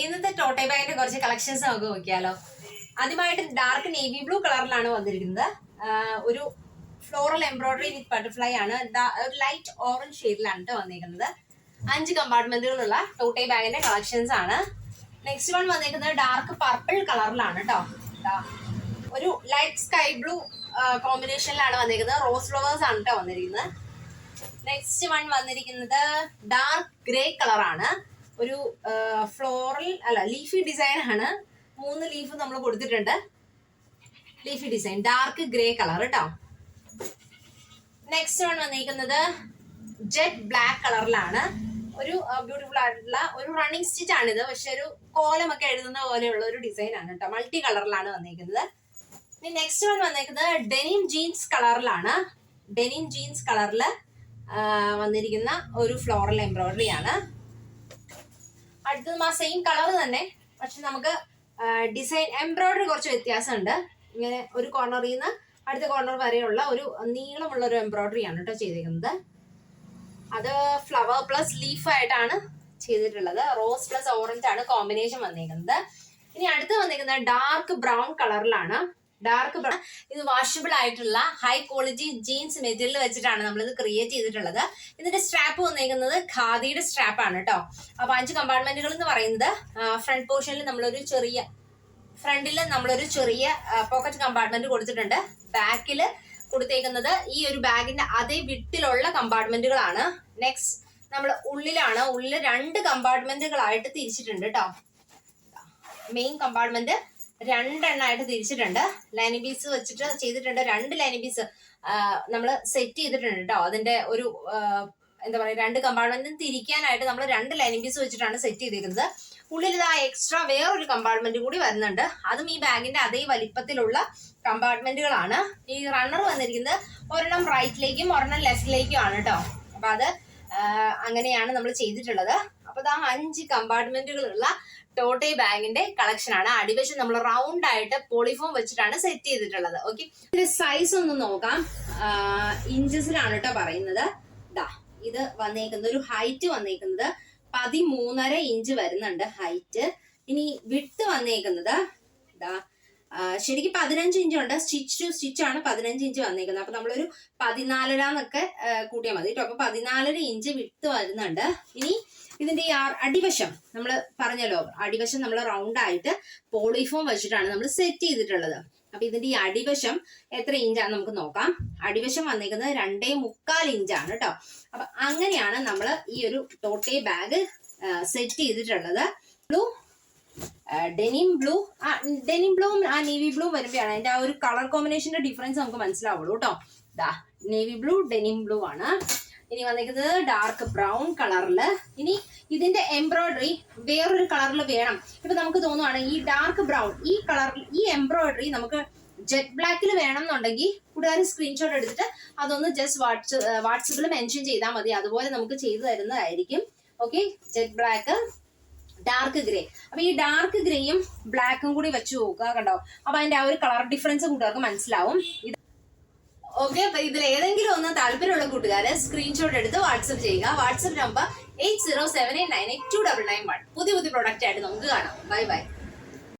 ഇന്നത്തെ ടോട്ടേ ബാഗിന്റെ കുറച്ച് കളക്ഷൻസ് നമുക്ക് നോക്കിയാലോ. ആദ്യമായിട്ട് ഡാർക്ക് നേവി ബ്ലൂ കളറിലാണ് വന്നിരിക്കുന്നത്. ഒരു ഫ്ലോറൽ എംബ്രോയിഡറി വിത്ത് ബട്ടർഫ്ലൈ ആണ്. ലൈറ്റ് ഓറഞ്ച് ഷെയ്ഡിലാണ് കേട്ടോ വന്നിരിക്കുന്നത്. അഞ്ച് കമ്പാർട്ട്മെന്റുകളുള്ള ടോട്ടേ ബാഗിന്റെ കളക്ഷൻസ് ആണ്. നെക്സ്റ്റ് വൺ വന്നിരിക്കുന്നത് ഡാർക്ക് പർപ്പിൾ കളറിലാണ് കേട്ടോ ഒരു ലൈറ്റ് സ്കൈ ബ്ലൂ കോമ്പിനേഷനിലാണ് വന്നിരിക്കുന്നത്. റോസ് ഫ്ലവേഴ്സ് ആണ് കേട്ടോ വന്നിരിക്കുന്നത്. നെക്സ്റ്റ് വൺ വന്നിരിക്കുന്നത് ഡാർക്ക് ഗ്രേ കളറാണ് ഒരു ഫ്ലോറൽ അല്ല ലീഫി ഡിസൈൻ ആണ്. മൂന്ന് ലീഫ് നമ്മൾ കൊടുത്തിട്ടുണ്ട്. Leafy design dark grey colour കേട്ടോ നെക്സ്റ്റ് ആണ് വന്നിരിക്കുന്നത് ജെറ്റ് ബ്ലാക്ക് കളറിലാണ് ഒരു ബ്യൂട്ടിഫുൾ ആയിട്ടുള്ള ഒരു റണ്ണിങ് സ്റ്റിച്ച് ആണിത്. പക്ഷെ ഒരു കോലം ഒക്കെ എഴുതുന്ന പോലെയുള്ള ഒരു ഡിസൈൻ ആണ് കേട്ടോ മൾട്ടി കളറിലാണ് വന്നിരിക്കുന്നത് ഇനി നെക്സ്റ്റ് വൺ വന്നിരിക്കുന്നത് ഡെനിം ജീൻസ് കളറിലാണ് ഡെനിം ജീൻസ് കളറിൽ വന്നിരിക്കുന്ന ഒരു ഫ്ലോറൽ എംബ്രോയ്ഡറി ആണ്. അടുത്തതും ആ സെയിം കളർ തന്നെ. പക്ഷെ നമുക്ക് ഡിസൈൻ എംബ്രോയിഡറി കുറച്ച് വ്യത്യാസമുണ്ട്. ഇങ്ങനെ ഒരു കോർണറിൽ നിന്ന് അടുത്ത കോർണർ വരെയുള്ള ഒരു നീളമുള്ള ഒരു എംബ്രോയിഡറി ആണ് കേട്ടോ ചെയ്തിരിക്കുന്നത് അത് ഫ്ലവർ പ്ലസ് ലീഫ് ആയിട്ടാണ് ചെയ്തിട്ടുള്ളത്. റോസ് പ്ലസ് ഓറഞ്ച് ആണ് കോമ്പിനേഷൻ വന്നിരിക്കുന്നത് ഇനി അടുത്ത് വന്നിരിക്കുന്നത് ഡാർക്ക് ബ്രൗൺ കളറിലാണ് ഡാർക്ക് ബ്രൗൺ ഇത് വാഷബിൾ ആയിട്ടുള്ള ഹൈ ക്വാളിറ്റി ജീൻസ് മെറ്റീരിയൽ വെച്ചിട്ടാണ് നമ്മൾ ഇത് ക്രിയേറ്റ് ചെയ്തിട്ടുള്ളത്. ഇതിന്റെ സ്ട്രാപ്പ് വന്നിരിക്കുന്നത് ഖാദിയുടെ സ്ട്രാപ്പ് ആണ് കേട്ടോ അപ്പൊ അഞ്ച് കമ്പാർട്ട്മെന്റുകൾ എന്ന് പറയുന്നത് ഫ്രണ്ട് പോർഷനിൽ നമ്മളൊരു ചെറിയ ഫ്രണ്ടിൽ നമ്മളൊരു ചെറിയ പോക്കറ്റ് കമ്പാർട്ട്മെന്റ് കൊടുത്തിട്ടുണ്ട്. ബാക്കിൽ കൊടുത്തേക്കുന്നത് ഈ ഒരു ബാഗിന്റെ അതേ വിട്ടിലുള്ള കമ്പാർട്ട്മെന്റുകളാണ് നെക്സ്റ്റ് നമ്മൾ ഉള്ളിലാണ് ഉള്ളിൽ രണ്ട് കമ്പാർട്ട്മെന്റുകളായിട്ട് തിരിച്ചിട്ടുണ്ട് കേട്ടോ മെയിൻ കമ്പാർട്ട്മെന്റ് രണ്ടെണ്ണമായിട്ട് തിരിച്ചിട്ടുണ്ട്. ലൈനി പീസ് വെച്ചിട്ട് ചെയ്തിട്ടുണ്ട്. രണ്ട് ലൈനി പീസ് നമ്മൾ സെറ്റ് ചെയ്തിട്ടുണ്ട് കേട്ടോ അതിന്റെ ഒരു എന്താ പറയുക രണ്ട് കമ്പാർട്ട്മെന്റും തിരിക്കാനായിട്ട് നമ്മൾ രണ്ട് ലൈനി പീസ് വെച്ചിട്ടാണ് സെറ്റ് ചെയ്തിരിക്കുന്നത്. ഉള്ളിൽ ഇതാ എക്സ്ട്രാ വേറൊരു കമ്പാർട്ട്മെന്റ് കൂടി വരുന്നുണ്ട്. അതും ഈ ബാഗിന്റെ അതേ വലിപ്പത്തിലുള്ള കമ്പാർട്ട്മെന്റുകളാണ് ഈ റണ്ണർ വന്നിരിക്കുന്നത് ഒരെണ്ണം റൈറ്റിലേക്കും ഒരെണ്ണം ലെഫ്റ്റിലേക്കും ആണ് കേട്ടോ അപ്പൊ അത് അങ്ങനെയാണ് നമ്മൾ ചെയ്തിട്ടുള്ളത്. അപ്പൊ ഇതാ അഞ്ച് കമ്പാർട്ട്മെന്റുകളുള്ള ടോട്ടേ ബാഗിന്റെ കളക്ഷൻ ആണ് അടിവശം നമ്മൾ റൗണ്ട് ആയിട്ട് പോളിഫോം വെച്ചിട്ടാണ് സെറ്റ് ചെയ്തിട്ടുള്ളത്. ഓക്കെ ഇതിന്റെ സൈസ് ഒന്ന് നോക്കാം. ഇഞ്ചസിലാണ് കേട്ടോ പറയുന്നത്. ദാ ഇത് വന്നേക്കുന്നത് ഒരു ഹൈറ്റ് വന്നേക്കുന്നത് പതിമൂന്നര ഇഞ്ച് വരുന്നുണ്ട് ഹൈറ്റ് ഇനി വിട്ട് വന്നേക്കുന്നത് ആ, ശരിക്കും പതിനഞ്ച് ഇഞ്ച് ഉണ്ട്. സ്റ്റിച്ച് ടു സ്റ്റിച്ച് ആണ് പതിനഞ്ച് ഇഞ്ച് വന്നിരിക്കുന്നത് അപ്പൊ നമ്മളൊരു പതിനാലര എന്നൊക്കെ കൂട്ടിയാൽ മതി കേട്ടോ. അപ്പൊ പതിനാലര ഇഞ്ച് വിട്ട് വരുന്നുണ്ട്. ഇനി ഇതിന്റെ ഈ അടിവശം നമ്മൾ പറഞ്ഞല്ലോ. അടിവശം നമ്മൾ റൗണ്ട് ആയിട്ട് പോളിഫോം വെച്ചിട്ടാണ് നമ്മൾ സെറ്റ് ചെയ്തിട്ടുള്ളത്. അപ്പൊ ഇതിന്റെ ഈ അടിവശം എത്ര ഇഞ്ചാണ് നമുക്ക് നോക്കാം. അടിവശം വന്നിരിക്കുന്നത് രണ്ടേ മുക്കാൽ ഇഞ്ചാണ് കേട്ടോ. അപ്പൊ അങ്ങനെയാണ് നമ്മൾ ഈ ഒരു ടോട്ടേ ബാഗ് സെറ്റ് ചെയ്തിട്ടുള്ളത്. ബ്ലൂ ഡെനിം ബ്ലൂ ആ ഡെനിം ബ്ലൂവും ആ നേവി ബ്ലൂവും വരുമ്പോഴാണ്. അതിന്റെ ആ ഒരു കളർ കോമ്പിനേഷന്റെ ഡിഫറൻസ് നമുക്ക് മനസ്സിലാവുള്ളൂ കേട്ടോ ദാ നേവി ബ്ലൂ ഡെനിം ബ്ലൂ ആണ്. ഇനി വന്നിരിക്കുന്നത് ഡാർക്ക് ബ്രൗൺ കളറിൽ ഇനി ഇതിന്റെ എംബ്രോയിഡറി വേറൊരു കളറിൽ വേണം. ഇപ്പൊ നമുക്ക് തോന്നുവാണ് ഈ ഡാർക്ക് ബ്രൗൺ ഈ കളറിൽ ഈ എംബ്രോയിഡറി നമുക്ക് ജെറ്റ് ബ്ലാക്കിൽ വേണം എന്നുണ്ടെങ്കിൽ കൂട്ടുകാർ സ്ക്രീൻഷോട്ട് എടുത്തിട്ട് അതൊന്ന് ജസ്റ്റ് വാട്സ് വാട്സപ്പിൽ മെൻഷൻ ചെയ്താൽ മതി. അതുപോലെ നമുക്ക് ചെയ്തു തരുന്നതായിരിക്കും. Okay jet black dark grey അപ്പൊ ഈ ഡാർക്ക് ഗ്രേയും ബ്ലാക്കും കൂടി വെച്ച് നോക്കുക കണ്ടോ? അപ്പൊ അതിന്റെ ആ ഒരു കളർ ഡിഫറൻസ് കൂട്ടുകാർക്ക് മനസ്സിലാവും. ഓക്കെ അപ്പൊ ഇതിൽ ഏതെങ്കിലും ഒന്ന് താല്പര്യമുള്ള കൂട്ടുകാരെ സ്ക്രീൻഷോട്ട് എടുത്ത് വാട്സപ്പ് ചെയ്യുക. WhatsApp number eight zero seven eight nine eight two double nine one പുതിയ പുതിയ പ്രൊഡക്റ്റ് ആയിട്ട് നമുക്ക് കാണാം. Bye bye